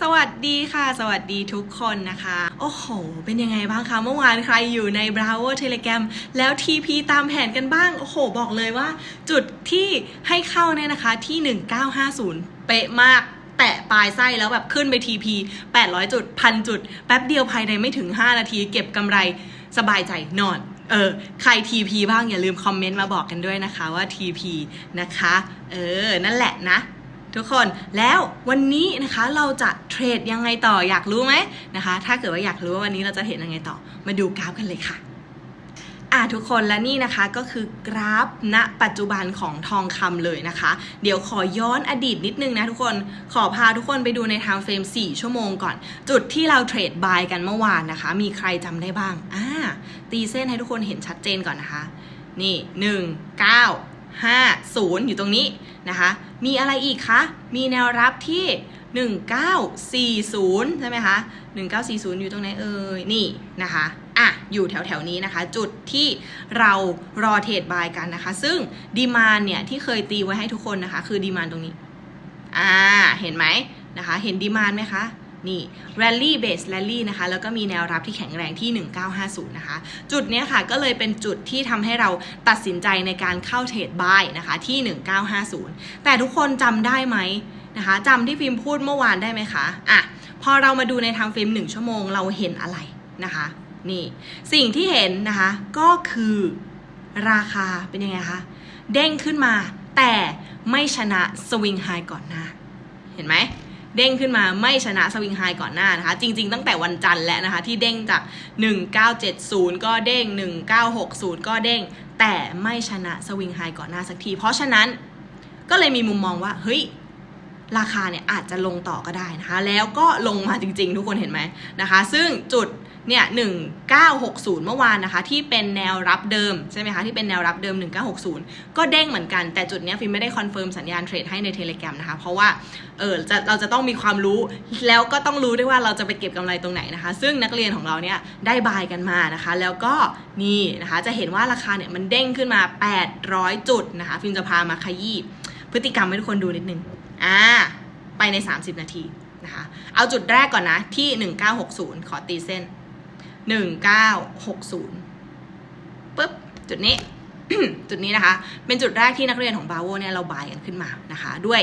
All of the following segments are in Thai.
สวัสดีค่ะ สวัสดีทุกคนนะคะ โอ้โห เป็นยังไงบ้างคะเมื่อวานใครอยู่ใน Bravo Telegram แล้ว TP ตามแผนกันบ้าง โอ้โห บอกเลยว่า จุดที่ให้เข้าเนี่ยนะคะที่ 1950 เป๊ะมากแตะปลายไส้แล้วแบบขึ้นไป TP 800 จุดพันจุด แป๊บเดียวภายในไม่ถึง 5 นาที เก็บกำไรสบายใจนอนเออใคร TP บ้างอย่าลืมคอมเมนต์มาบอกกันด้วยนะคะว่า TP นะคะ เออ นั่นแหละนะ ทุกคนแล้ววันนี้นะคะเราจะเทรดยังไงต่ออยากรู้ไหมนะคะ ถ้าเกิดว่าอยากรู้ว่าวันนี้เราจะเทรดยังไงต่อ มาดูกราฟกันเลยค่ะอะทุกคนและนี่นะคะก็คือกราฟณปัจจุบันของทองคำเลยนะคะ เดี๋ยวขอย้อนอดีตนิดนึงนะทุกคนขอพาทุกคนไปดูในไทม์เฟรม4 ชั่วโมงก่อน จุดที่เราเทรดบายกันเมื่อวานนะคะ มีใครจำได้บ้างอ่าตีเส้นให้ทุกคนเห็นชัดเจนก่อนนะคะ นี่ 1 9 5 0 อยู่ตรงนี้นะคะ มีอะไรอีกคะ มีแนวรับที่ 1940 ใช่ไหมคะ 1940 อยู่ตรงไหนเอ่ย นี่นะคะอะอยู่แถวแถวนี้นะคะ จุดที่เรารอเทรดบายกันนะคะ ซึ่งดีมานเนี่ยที่เคยตีไว้ให้ทุกคนนะคะ คือดีมานตรงนี้ อ่า เห็นไหมนะคะ เห็นดีมานไหมคะ นี่ rally base rally นะคะ แล้วก็มีแนวรับที่แข็งแรงที่ 1950 นะคะ จุดนี้ค่ะก็เลยเป็นจุดที่ทำให้เราตัดสินใจในการเข้าเทรดบายนะคะที่ 1950 แต่ทุกคนจำได้ไหมนะคะจำที่ฟิล์มพูดเมื่อวานได้ไหมคะอะพอเรามาดูในทางฟิล์ม1ชั่วโมงเราเห็นอะไรนะคะนี่สิ่งที่เห็นนะคะก็คือราคาเป็นยังไงคะเด้งขึ้นมาแต่ไม่ชนะสวิงไฮก่อนหน้าเห็นไหม เด้งขึ้นมาไม่ชนะสวิงไฮก่อนหน้านะคะ จริง ๆ ตั้งแต่วันจันทร์แล้วนะคะ ที่เด้งจาก 1970 ก็เด้ง 1960 ก็เด้ง แต่ไม่ชนะสวิงไฮก่อนหน้าสักที เพราะฉะนั้นก็เลยมีมุมมองว่าเฮ้ย ราคาเนี่ยอาจจะลงต่อก็ได้นะคะ แล้วก็ลงมาจริงๆ ทุกคนเห็นไหมนะคะ ซึ่งจุดเนี่ย1960 เมื่อวานนะคะ ที่เป็นแนวรับเดิม ใช่ไหมคะ ที่เป็นแนวรับเดิม 1960 ก็เด้งเหมือนกัน แต่จุดเนี้ยฟิล์มไม่ได้คอนเฟิร์มสัญญาณเทรดให้ในเทเล gram นะคะ เพราะว่าเออจะเราจะต้องมีความรู้แล้วก็ต้องรู้ด้วยว่าเราจะไปเก็บกำไรตรงไหนนะคะ ซึ่งนักเรียนของเราเนี่ยได้บายกันมานะคะ แล้วก็นี่นะคะจะเห็นว่าราคาเนี่ยมันเด้งขึ้นมา 800 จุดนะคะฟิล์มจะพามาขยี้พฤติกรรมให้ทุกคนดูนิดนึง อ่าไปใน 30 นาทีนะคะเอาจุดแรกก่อนนะที่ 1960 ขอตีเส้น 1960ปุ๊บจุดนี้จุดนี้นะคะ เป็นจุดแรกที่นักเรียนของบาโวเนี่ยเราบายกันขึ้นมานะคะ ด้วย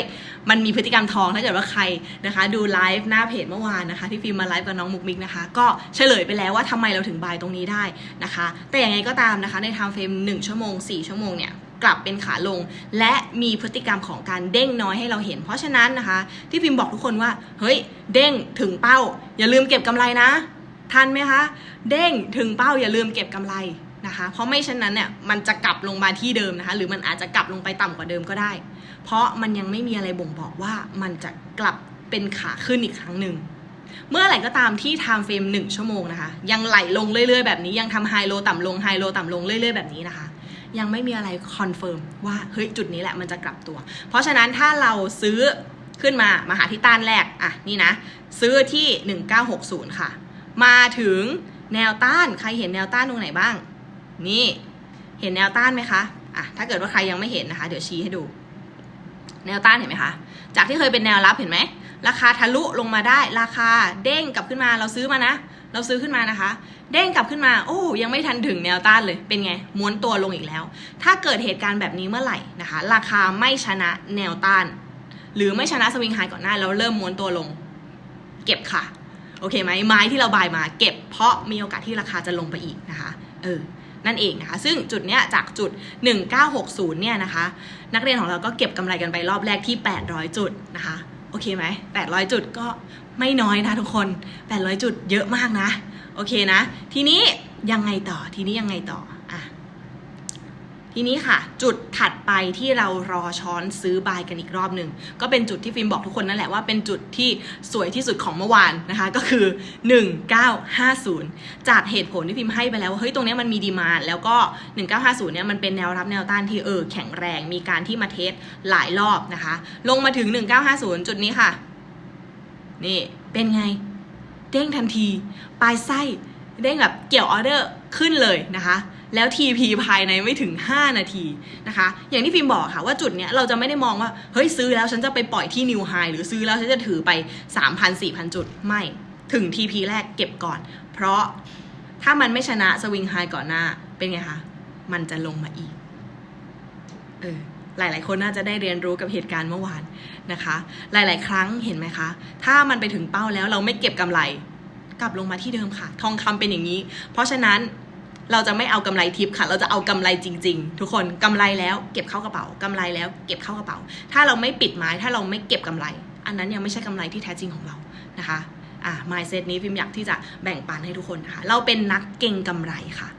มันมีพฤติกรรมทองถ้าเกิดว่าใครนะคะ ดูไลฟ์หน้าเพจเมื่อวานนะคะ ที่ฟิล์มมาไลฟ์กับน้องมุกมิกนะคะ ก็เฉลยไปแล้วว่าทำไมเราถึงบายตรงนี้ได้นะคะ แต่อย่างไงก็ตามนะคะ ในไทม์เฟรม1ชั่วโมง 4 ชั่วโมงเนี่ยกลับเป็นขาลง และมีพฤติกรรมของการเด้งน้อยให้เราเห็น เพราะฉะนั้นนะคะ ที่พิมพ์บอกทุกคนว่า เฮ้ย เด้งถึงเป้า อย่าลืมเก็บกำไรนะ ทันไหมคะ เด้งถึงเป้าอย่าลืมเก็บกำไรนะคะ เพราะไม่เช่นนั้นเนี่ยมันจะกลับลงมาที่เดิมนะคะ หรือมันอาจจะกลับลงไปต่ำกว่าเดิมก็ได้ เพราะมันยังไม่มีอะไรบ่งบอกว่ามันจะกลับเป็นขาขึ้นอีกครั้งหนึ่งเมื่อไหร่ก็ตามที่ time frame 1 ชั่วโมงนะคะ ยังไหลลงเรื่อยๆ แบบนี้ยังทำไฮโลต่ำลงไฮโลต่ำลงเรื่อยๆ แบบนี้นะคะ ยังไม่มีอะไรคอนเฟิร์มว่าเฮ้ยจุดนี้แหละมันจะกลับตัว เพราะฉะนั้นถ้าเราซื้อขึ้นมามาหาที่ต้านแรกอะนี่นะ ซื้อที่ 1960 ค่ะ มาถึงแนวต้านใครเห็นแนวต้านตรงไหนบ้าง นี่เห็นแนวต้านไหมคะอะถ้าเกิดว่าใครยังไม่เห็นนะคะ เดี๋ยวชี้ให้ดู แนวต้านเห็นไหมคะ จากที่เคยเป็นแนวรับเห็นไหมราคาทะลุลงมาได้ ราคาเด้งกลับขึ้นมาเราซื้อมานะ เราซื้อขึ้นมานะคะ เด้งกลับขึ้นมา โอ้ยังไม่ทันถึงแนวต้านเลย เป็นไง ม้วนตัวลงอีกแล้ว ถ้าเกิดเหตุการณ์แบบนี้เมื่อไหร่นะคะ ราคาไม่ชนะแนวต้าน หรือไม่ชนะสวิงไฮก่อนหน้าแล้วเริ่มม้วนตัวลง เก็บค่ะ โอเคไหมไม้ที่เราบายมา เก็บเพราะมีโอกาสที่ราคาจะลงไปอีกนะคะ เออนั่นเองนะคะ ซึ่งจุดเนี้ยจากจุด 1960 เนี่ยนะคะ นักเรียนของเราก็เก็บกำไรกันไปรอบแรกที่ 800 จุดนะคะ โอเคไหม 800 จุดก็ ไม่น้อยนะทุกคน 800 จุดเยอะมากนะ โอเคนะ ทีนี้ยังไงต่อทีนี้ยังไงต่ออะทีนี้ค่ะ จุดถัดไปที่เรารอช้อนซื้อบายกันอีกรอบหนึ่งก็เป็นจุดที่ฟิล์มบอกทุกคนนั่นแหละว่าเป็นจุดที่สวยที่สุดของเมื่อวานนะคะ ก็คือ 1950 จากเหตุผลที่ฟิล์มให้ไปแล้วว่าเฮ้ยตรงนี้มันมีดีมาแล้วก็ 1950 เนี่ยมันเป็นแนวรับแนวต้านที่เออแข็งแรงมีการที่มาเทสหลายรอบนะคะ ลงมาถึง 1950 จุดนี้ค่ะ นี่เป็นไง เด้งทันที ปลายไส้เด้งแบบเกี่ยวออเดอร์ขึ้นเลยนะคะแล้ว TP ภายในไม่ถึง 5 นาทีนะคะ อย่างที่ฟิล์มบอกค่ะว่าจุดเนี้ยเราจะไม่ได้มองว่า เฮ้ยซื้อแล้วฉันจะไปปล่อยที่ New High หรือซื้อแล้วฉันจะถือไป 3,000 4,000 จุด ไม่ ถึง TP แรกเก็บก่อน เพราะถ้ามันไม่ชนะสวิงไฮก่อนหน้าเป็นไงคะ มันจะลงมาอีก เออ หลาย ๆ คนน่าจะได้เรียนรู้กับเหตุการณ์เมื่อวานนะคะ หลาย ๆ ครั้งเห็นไหมคะ ถ้ามันไปถึงเป้าแล้วเราไม่เก็บกำไร กลับลงมาที่เดิมค่ะ ทองคำเป็นอย่างนี้ เพราะฉะนั้นเราจะไม่เอากำไรทิปค่ะ เราจะเอากำไรจริง ๆ ทุกคนกำไรแล้วเก็บเข้ากระเป๋ากำไรแล้วเก็บเข้ากระเป๋า ถ้าเราไม่ปิดไม้ถ้าเราไม่เก็บกำไร อันนั้นยังไม่ใช่กำไรที่แท้จริงของเรานะคะ อะ mindset นี้พิมอยากที่จะแบ่งปันให้ทุกคนนะคะเราเป็นนักเก่งกำไรค่ะ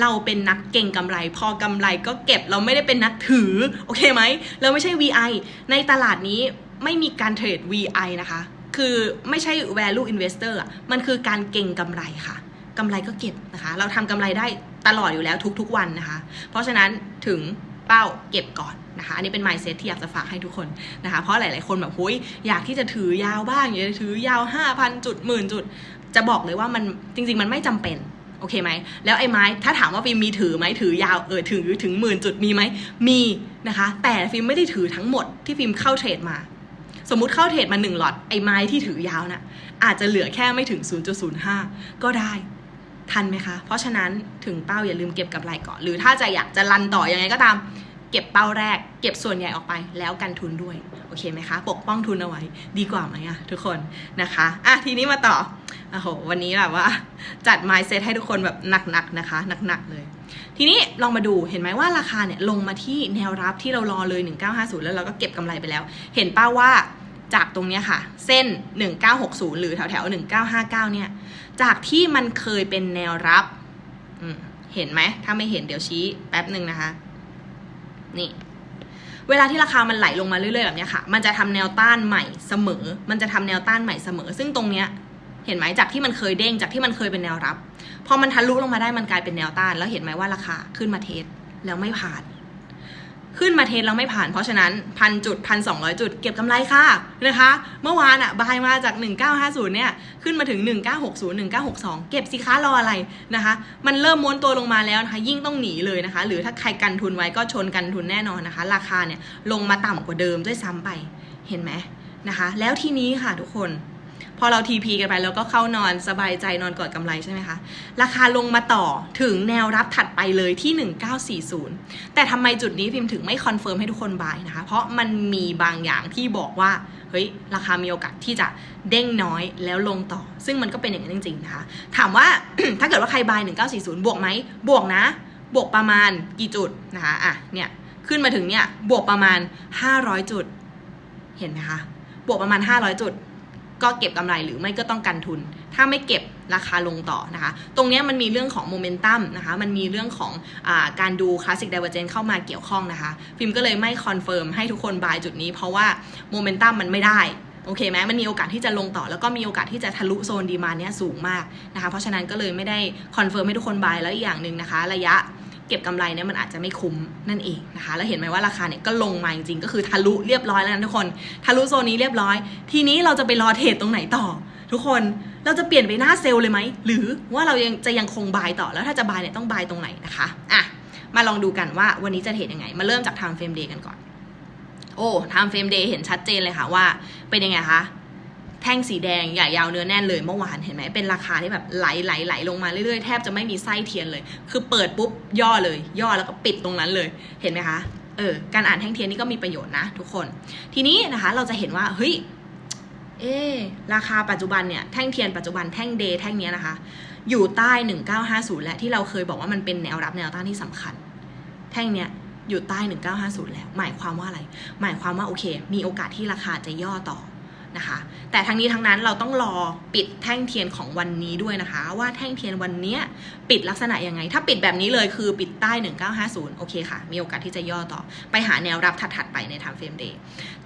เราเป็นนักเก่งกำไร พอกำไรก็เก็บเราไม่ได้เป็นนักถือโอเคไหมเราไม่ใช่ VI ในตลาดนี้ไม่มีการเทรด VI นะคะ คือไม่ใช่ value investor อะมันคือการเก่งกำไรค่ะกำไรก็เก็บนะคะ เราทำกำไรได้ตลอดอยู่แล้วทุกๆวันนะคะ เพราะฉะนั้นถึง เป้าเก็บก่อนนะคะ อันนี้เป็น mindset ที่อยากจะฝากให้ทุกคนนะคะ เพราะหลาย ๆ คนแบบหุยอยากที่จะถือยาวบ้างอยากจะถือยาว 5,000 จุดหมื่นจุด จะบอกเลยว่ามันจริง ๆ มันไม่จำเป็นโอเคไหม แล้วไอ้ไม้ ถ้าถามว่าฟิล์มมีถือไหมถือยาวเออถือถึงหมื่นจุดมีไหมมีนะคะ แต่ฟิล์มไม่ได้ถือทั้งหมดที่ฟิล์มเข้าเทรดมา สมมุติเข้าเทรดมา1หลอดไอ้ไม้ที่ถือยาวน่ะอาจจะเหลือแค่ไม่ถึง 0.05 ก็ได้ ทันไหมคะ เพราะฉะนั้นถึงเป้าอย่าลืมเก็บกับไรก่อน หรือถ้าจะอยากจะรันต่อยังไงก็ตาม เก็บเป้าแรก เก็บส่วนใหญ่ออกไปแล้วกันทุนด้วย โอเคไหมคะ ปกป้องทุนเอาไว้ดีกว่าไหมอะทุกคนนะคะอะทีนี้มาต่อโอ้โหวันนี้แบบว่าจัด mindset ให้ทุกคนแบบหนักๆนะคะหนักๆเลย ทีนี้ลองมาดูเห็นไหมว่าราคาเนี่ยลงมาที่แนวรับที่เรารอเลย 1950 แล้วเราก็เก็บกำไรไปแล้ว เห็นป้าว่า จากตรงเนี้ยค่ะ เส้น 1960 หรือแถวแถว1959 เนี่ย จากที่มันเคยเป็นแนวรับเห็นไหม ถ้าไม่เห็นเดี๋ยวชี้แป๊บหนึ่งนะคะ นี่ เวลาที่ราคามันไหลลงมาเรื่อยๆแบบนี้ค่ะ มันจะทำแนวต้านใหม่เสมอ มันจะทำแนวต้านใหม่เสมอ ซึ่งตรงเนี้ย เห็นไหมจากที่มันเคยเด้ง จากที่มันเคยเป็นแนวรับ พอมันทะลุลงมาได้มันกลายเป็นแนวต้าน แล้วเห็นไหมว่าราคาขึ้นมาเทสแล้วไม่ผ่าน ขึ้นมาเทสแล้วไม่ผ่าน เพราะฉะนั้นพันจุดพันสองร้อยจุด เก็บกำไรค่ะนะคะ เมื่อวานอะบายมาจาก 1950เนี่ยขึ้นมาถึง 1960 1962 เก็บสิคะรออะไรนะคะ มันเริ่มม้วนตัวลงมาแล้วนะคะยิ่งต้องหนีเลยนะคะ หรือถ้าใครกันทุนไว้ก็ชนกันทุนแน่นอนนะคะ ราคาเนี่ยลงมาต่ำกว่าเดิมด้วยซ้ำไปเห็นไหมนะคะ แล้วทีนี้ค่ะทุกคน พอเราทีพีกันไปแล้วก็เข้านอนสบายใจนอนกอดกำไรใช่ไหมคะ ราคาลงมาต่อถึงแนวรับถัดไปเลยที่ 1940 แต่ทำไมจุดนี้พิมพ์ถึงไม่คอนเฟิร์มให้ทุกคนบายนะคะ เพราะมันมีบางอย่างที่บอกว่า เฮ้ย ราคามีโอกาสที่จะเด้งน้อยแล้วลงต่อ ซึ่งมันก็เป็นอย่างนั้นจริง ๆ นะคะ ถามว่า ถ้าเกิดว่าใครบาย 1940 บวกไหม บวกนะ บวกประมาณกี่จุดนะคะ อะ เนี่ย ขึ้นมาถึงเนี่ย บวกประมาณ 500 จุด เห็นไหมคะ บวกประมาณ 500 จุด ก็เก็บกำไรหรือไม่ก็ต้องกันทุน ถ้าไม่เก็บราคาลงต่อนะคะ ตรงนี้มันมีเรื่องของโมเมนตัมนะคะ มันมีเรื่องของอการดูคลาสสิก i v เวอร์เจนเข้ามาเกี่ยวข้องนะคะ ฟิล์มก็เลยไม่คอนเฟิร์มให้ทุกคนบายจุดนี้ เพราะว่าโมเมนตัมมันไม่ได้โอเคไหมมันมีโอกาสที่จะลงต่อ แล้วก็มีโอกาสที่จะทะลุโซนดีมานเนี้ยสูงมากนะคะ เพราะฉะนั้นก็เลยไม่ได้คอนเฟิร์มให้ทุกคนบายแล้วอีกอย่างหนึ่งนะคะ ระยะ เก็บกำไรเนี่ยมันอาจจะไม่คุ้มนั่นเองนะคะ แล้วเห็นไหมว่าราคาเนี่ยก็ลงมาจริงๆ ก็คือทะลุเรียบร้อยแล้วนะทุกคน ทะลุโซนนี้เรียบร้อย ทีนี้เราจะไปรอเทรดตรงไหนต่อ ทุกคนเราจะเปลี่ยนไปหน้าเซลล์เลยไหม หรือว่าเรายังจะยังคงบายต่อแล้วถ้าจะบายเนี่ยต้องบายตรงไหนนะคะอะมาลองดูกันว่าวันนี้จะเทรดยังไง มาเริ่มจาก time frame day กันก่อน โอ้ time frame day เห็นชัดเจนเลยค่ะว่าเป็นยังไงคะ แท่งสีแดงใหญ่ยาวเนื้อแน่นเลยเมื่อวานเห็นไหมเป็นราคาที่แบบไหลไหลไหลลงมาเรื่อยๆแทบจะไม่มีไส้เทียนเลย คือเปิดปุ๊บย่อเลย ย่อแล้วก็ปิดตรงนั้นเลยเห็นไหมคะเออการอ่านแท่งเทียนนี่ก็มีประโยชน์นะทุกคน ทีนี้นะคะเราจะเห็นว่าเฮ้ยเอราคาปัจจุบันเนี่ยแท่งเทียนปัจจุบันแท่งเดย์แท่งเนี้ยนะคะ อยู่ใต้ 1950 และที่เราเคยบอกว่ามันเป็นแนวรับแนวต้านที่สำคัญ แท่งเนี้ยอยู่ใต้ 1950 แล้ว หมายความว่าอะไร หมายความว่าโอเค มีโอกาสที่ราคาจะย่อต่อ นะคะ แต่ทั้งนี้ทั้งนั้นเราต้องรอปิดแท่งเทียนของวันนี้ด้วยนะคะ ว่าแท่งเทียนวันเนี้ยปิดลักษณะยังไง ถ้าปิดแบบนี้เลยคือปิดใต้ 1950 โอเคค่ะ มีโอกาสที่จะย่อต่อ ไปหาแนวรับถัดๆไปใน time frame day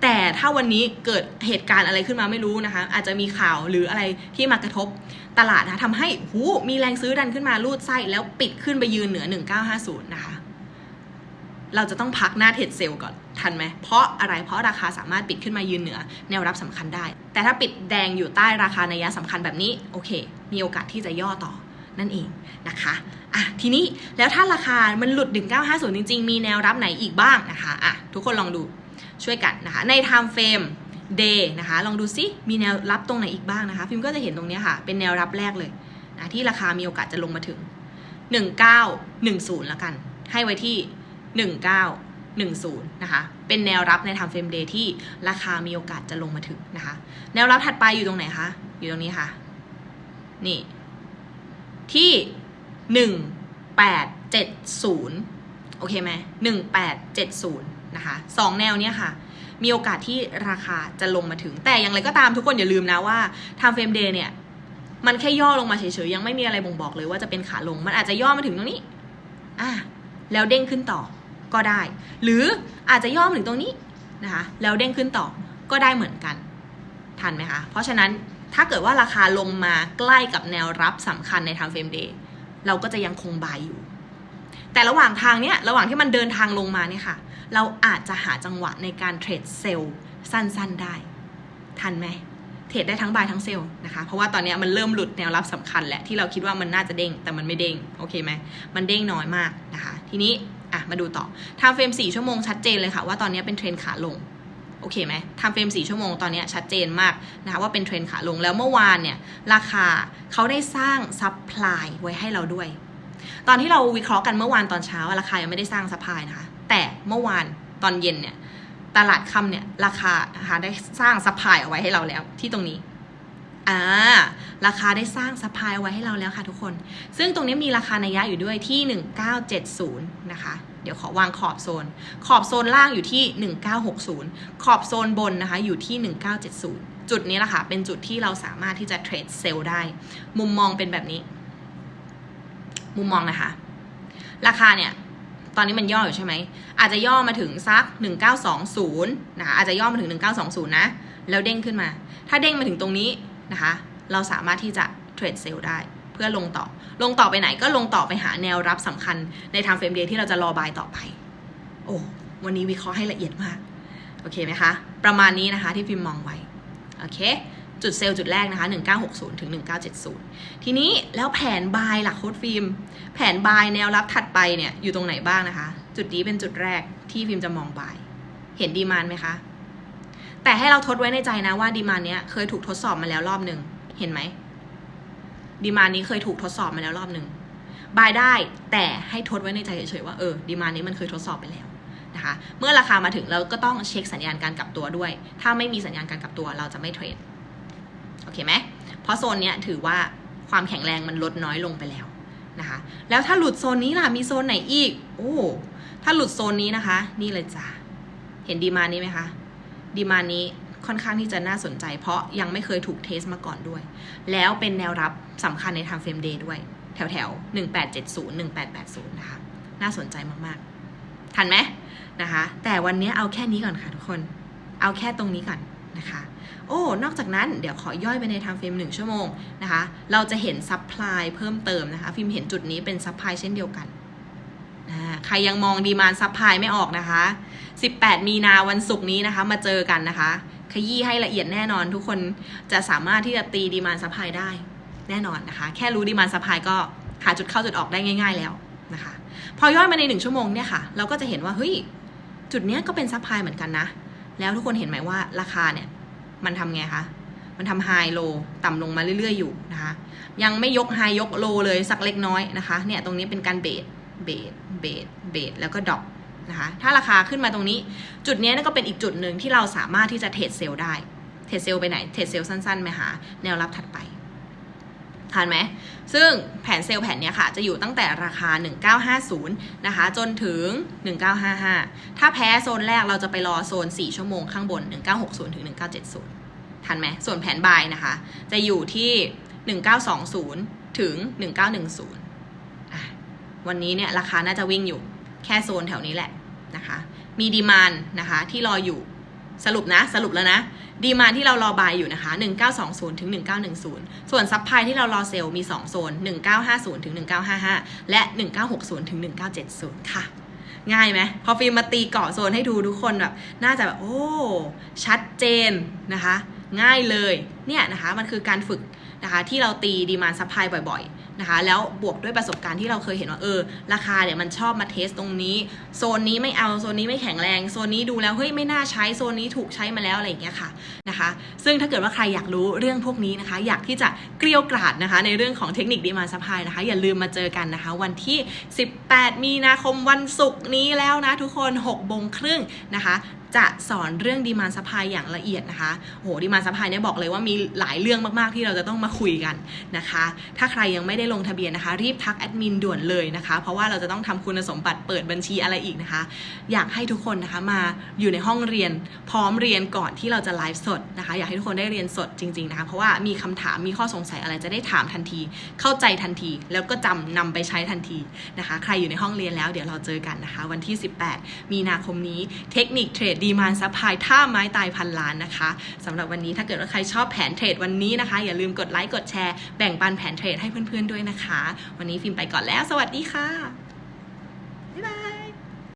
แต่ถ้าวันนี้เกิดเหตุการณ์อะไรขึ้นมาไม่รู้นะคะ อาจจะมีข่าวหรืออะไรที่มากระทบตลาดนะทำให้หูมีแรงซื้อดันขึ้นมาลูดไส้แล้วปิดขึ้นไปยืนเหนือ 1950 นะคะ เราจะต้องพักหน้าเทรดเซลก่อนทันไหม เพราะอะไร เพราะราคาสามารถปิดขึ้นมายืนเหนือ แนวรับสำคัญได้ แต่ถ้าปิดแดงอยู่ใต้ราคาในยะสำคัญแบบนี้ โอเค มีโอกาสที่จะย่อต่อนั่นเองนะคะอะทีนี้แล้วถ้าราคามันหลุด1950 จริง ๆ มีแนวรับไหนอีกบ้างนะคะอะทุกคนลองดูช่วยกันนะคะ ใน time frame day นะคะ ลองดูซิมีแนวรับตรงไหนอีกบ้างนะคะพิมพ์ก็จะเห็นตรงนี้ค่ะ เป็นแนวรับแรกเลยนะที่ราคามีโอกาสจะลงมาถึง 1910 แล้วกัน ให้ไว้ที่ 1910 นะคะ เป็นแนวรับใน time frame day ที่ราคามีโอกาสจะลงมาถึงนะคะ แนวรับถัดไปอยู่ตรงไหนคะ อยู่ตรงนี้ค่ะ นี่ ที่หนึ่งแปดเจ็ดศูนย์โอเคไหมหนึ่งแปดเจ็ดศูนย์นะคะสองแนวเนี้ยค่ะมีโอกาสที่ราคาจะลงมาถึง แต่อย่างไรก็ตามทุกคนอย่าลืมนะว่า time frame day เนี่ย มันแค่ย่อลงมาเฉยๆ ยังไม่มีอะไรบ่งบอกเลยว่าจะเป็นขาลง มันอาจจะย่อมาถึงตรงนี้ อะ แล้วเด้งขึ้นต่อ ก็ได้ หรืออาจจะย่อมถึงตรงนี้นะคะแล้วเด้งขึ้นต่อก็ได้เหมือนกันทันไหมคะ เพราะฉะนั้นถ้าเกิดว่าราคาลงมาใกล้กับแนวรับสำคัญใน time frame day เราก็จะยังคงบายอยู่ แต่ระหว่างทางเนี้ยระหว่างที่มันเดินทางลงมาเนี่ยค่ะ เราอาจจะหาจังหวะในการเทรดเซลล์สั้นๆได้ ทันไหมเทรดได้ทั้งบายทั้งเซลล์นะคะเพราะว่าตอนนี้มันเริ่มหลุดแนวรับสำคัญแหละที่เราคิดว่ามันน่าจะเด้งแต่มันไม่เด้งโอเคไหมมันเด้งน้อยมากนะคะ ทีนี้ อะมาดูต่อ time frame 4ชั่วโมงชัดเจนเลยค่ะว่าตอนนี้เป็นเทรนขาลงโอเคไหม time frame 4ชั่วโมงตอนนี้ชัดเจนมากนะคะว่าเป็นเทรนขาลงแล้วเมื่อวานเนี่ยราคาเขาได้สร้างซับพลายไว้ให้เราด้วย ตอนที่เราวิเคราะห์กันเมื่อวานตอนเช้าราคายังไม่ได้สร้างซัพพลายนะคะแต่เมื่อวานตอนเย็นเนี่ยตลาดค่ำเนี่ยราคานะคะได้สร้างซัพพลายเอาไว้ให้เราแล้วที่ตรงนี้ อ่าราคาได้สร้างซัพายไว้ให้เราแล้วค่ะทุกคน ซึ่งตรงนี้มีราคานัยยะอยู่ด้วยที่ 1970 นะคะ เดี๋ยวขอวางขอบโซน ขอบโซนล่างอยู่ที่ 1960 ขอบโซนบนนะคะอยู่ที่ 1970 จุดนี้แหละค่ะเป็นจุดที่เราสามารถที่จะเทรดเซลล์ได้ มุมมองเป็นแบบนี้ มุมมองนะคะ ราคาเนี่ยตอนนี้มันย่ออยู่ใช่ไหม อาจจะย่อมาถึงสัก 1920 นะคะอาจจะย่อมาถึง 1920 นะ แล้วเด้งขึ้นมา ถ้าเด้งมาถึงตรงนี้ นะคะ เราสามารถที่จะเทรดเซลล์ได้เพื่อลงต่อ ลงต่อไปไหนก็ลงต่อไปหาแนวรับสำคัญใน time frame day ที่เราจะรอบายต่อไป โอ้ วันนี้วิเคราะห์ให้ละเอียดมาก โอเคไหมคะ ประมาณนี้นะคะที่พิมมองไว้ โอเค จุดเซลล์จุดแรกนะคะ 1960 ถึง 1970 ทีนี้แล้วแผนบายหล่ะโค้ดฟิล์ม แผนบายแนวรับถัดไปเนี่ยอยู่ตรงไหนบ้างนะคะ จุดนี้เป็นจุดแรกที่พิมจะมองบาย เห็นดีมานไหมคะ แต่ให้เราทดไว้ในใจนะว่าดีมานเนี้ยเคยถูกทดสอบมาแล้วรอบหนึ่งเห็นไหมดีมานนี้เคยถูกทดสอบมาแล้วรอบหนึ่งบายได้แต่ให้ทดไว้ในใจเฉยๆว่าเออดีมานนี้มันเคยทดสอบไปแล้วนะคะเมื่อราคามาถึงเราก็ต้องเช็คสัญญาณการกลับตัวด้วย ถ้าไม่มีสัญญาณการกลับตัวเราจะไม่เทรดโอเคไหมเพราะโซนเนี้ยถือว่าความแข็งแรงมันลดน้อยลงไปแล้วนะคะ แล้วถ้าหลุดโซนนี้ล่ะมีโซนไหนอีก โอ้ถ้าหลุดโซนนี้นะคะ นี่เลยจ้ะเห็นดีมานี้ไหมคะ ดีมานี้ค่อนข้างที่จะน่าสนใจ เพราะยังไม่เคยถูกเทสมาก่อนด้วย แล้วเป็นแนวรับสำคัญใน time frame day ด้วย แถวแถว1870 1880 นะคะ น่าสนใจมากๆ ทันไหมนะคะ แต่วันนี้เอาแค่นี้ก่อนค่ะทุกคน เอาแค่ตรงนี้ก่อนนะคะ โอ้ นอกจากนั้นเดี๋ยวขอย่อยไปใน time frame 1ชั่วโมงนะคะ เราจะเห็นซั p พลายเพิ่มเติมนะคะ ฟิล์มเห็นจุดนี้เป็นซั p พลายเช่นเดียวกันอ่าใครยังมองดีมานซั p พลายไม่ออกนะคะ 18 มีนาวันศุกร์นี้นะคะ มาเจอกันนะคะ ขยี้ให้ละเอียดแน่นอนทุกคนจะสามารถที่จะตีดีมานซั p พลายได้แน่นอนนะคะ แค่รู้ดีมานซั p พลายก็หาจุดเข้าจุดออกได้ง่าย ๆแล้วนะคะ พอย่อยมาใน 1 ชั่วโมงเนี่ยค่ะ เราก็จะเห็นว่าเฮ้ยจุดเนี้ยก็เป็นซั p พลายเหมือนกันนะ แล้วทุกคนเห็นไหมว่าราคาเนี่ยมันทำไงคะมันทำไฮโลต่ำลงมาเรื่อย ๆ อยู่นะคะ ยังไม่ยกไฮยกโลเลยสักเล็กน้อยนะคะ เนี่ยตรงนี้เป็นการเบสเบสเบสเบสแล้วก็ดรอป นะคะ ถ้าราคาขึ้นมาตรงนี้ จุดนี้นั่นก็เป็นอีกจุดหนึ่งที่เราสามารถที่จะเทรดเซลล์ได้ เทรดเซลล์ไปไหน เทรดเซลล์สั้นๆไปหาแนวรับถัดไปทันไหม ซึ่งแผนเซลล์แผนเนี้ยค่ะ จะอยู่ตั้งแต่ราคา 1950 นะคะ จนถึง 1955 ถ้าแพ้โซนแรกเราจะไปรอโซน 4 ชั่วโมงข้างบน 1960 ถึง 1970 ทันไหม ส่วนแผนบายนะคะ จะอยู่ที่ 1920 ถึง 1910อะวันนี้เนี่ยราคาน่าจะวิ่งอยู่แค่โซนแถวนี้แหละ นะคะ มีดีมานนะคะที่รออยู่สรุปนะสรุปแล้วนะ ดีมานที่เรารอบายอยู่นะคะ 1920ถึง1910 ส่วนซับไพที่เรารอเซลล์มี 2 โซน 1950ถึง1955 และ 1960ถึง1970 ค่ะ ง่ายไหมพอฟิล์มมาตีเกาะโซนให้ดูทุกคนแบบน่าจะแบบโอ้ ชัดเจนนะคะ ง่ายเลยเนี่ยนะคะมันคือการฝึกนะคะที่เราตีดีมานซับไพบ่อยๆ นะคะ แล้วบวกด้วยประสบการณ์ที่เราเคยเห็นว่าเออ ราคาเนี่ยมันชอบมาเทสตรงนี้ โซนนี้ไม่เอาโซนนี้ไม่แข็งแรงโซนนี้ดูแล้วเฮ้ยไม่น่าใช้โซนนี้ถูกใช้มาแล้วอะไรอย่างเงี้ยค่ะนะคะ ซึ่งถ้าเกิดว่าใครอยากรู้เรื่องพวกนี้นะคะ อยากที่จะเกลียวกราดนะคะ ในเรื่องของเทคนิคดีมาซัพพลายนะคะ อย่าลืมมาเจอกันนะคะ วันที่ 18 มีนาคมวันศุกร์นี้แล้วนะทุกคน6โมงครึ่งนะคะ จะสอนเรื่องดีมานซัพพลายอย่างละเอียดนะคะโอ้โหดีมานซัพพลายเนี่ยบอกเลยว่ามีหลายเรื่องมากๆที่เราจะต้องมาคุยกันนะคะ ถ้าใครยังไม่ได้ลงทะเบียนนะคะ รีบทักแอดมินด่วนเลยนะคะ เพราะว่าเราจะต้องทำคุณสมบัติเปิดบัญชีอะไรอีกนะคะ อยากให้ทุกคนนะคะมาอยู่ในห้องเรียนพร้อมเรียนก่อนที่เราจะไลฟ์สดนะคะ อยากให้ทุกคนได้เรียนสดจริงๆนะคะ เพราะว่ามีคำถามมีข้อสงสัยอะไรจะได้ถามทันที เข้าใจทันที แล้วก็จำนำไปใช้ทันทีนะคะ ใครอยู่ในห้องเรียนแล้วเดี๋ยวเราเจอกันนะคะ วันที่ 18 มีนาคมนี้เทคนิคเทรดดีมานซัพพลายท่าไม้ตายพันล้านนะคะสำหรับวันนี้ถ้าเกิดว่าใครชอบแผนเทรดวันนี้นะคะ อย่าลืมกดไลค์กดแชร์แบ่งปันแผนเทรดให้เพื่อนๆด้วยนะคะ วันนี้ฟิล์มไปก่อนแล้ว สวัสดีค่ะ